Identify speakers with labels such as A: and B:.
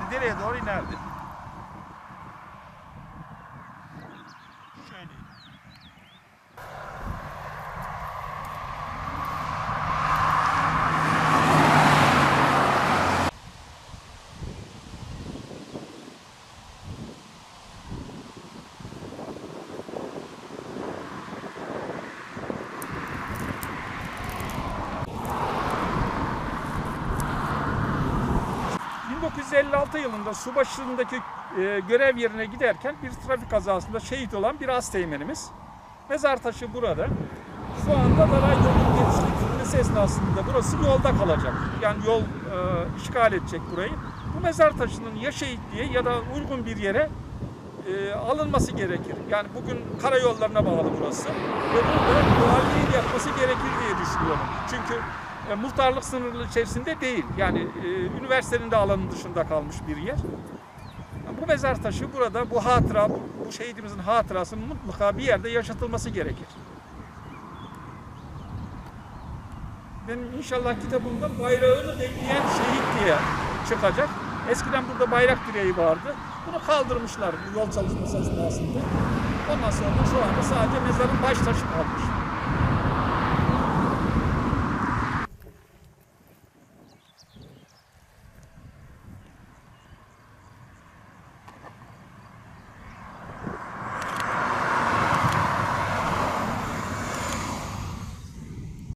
A: böyle dereye doğru inerdi. ...1956 yılında Subaşı'ndaki e, görev yerine giderken bir trafik kazasında şehit olan bir asteğmenimiz. Mezar taşı burada. Şu anda da yolun genişletilmesi esnasında burası yolda kalacak. Yani yol e, işgal edecek burayı. Bu mezar taşının ya şehitliğe ya da uygun bir yere e, alınması gerekir. Yani bugün karayollarına bağlı burası. Ve burada muhalliğin yapması gerekir diye düşünüyorum. Çünkü e, muhtarlık sınırlı içerisinde değil. Yani e, üniversitenin de alanın dışında kalmış bir yer. Bu mezar taşı burada bu hatıra, bu, bu şehidimizin hatırasının mutlaka bir yerde yaşatılması gerekir. Benim inşallah kitabımda bayrağını bekleyen şehit diye çıkacak. Eskiden burada bayrak direği vardı. Bunu kaldırmışlar yol çalışması esnasında. Ondan sonra şu anda sadece mezarın baş taşı kalmış.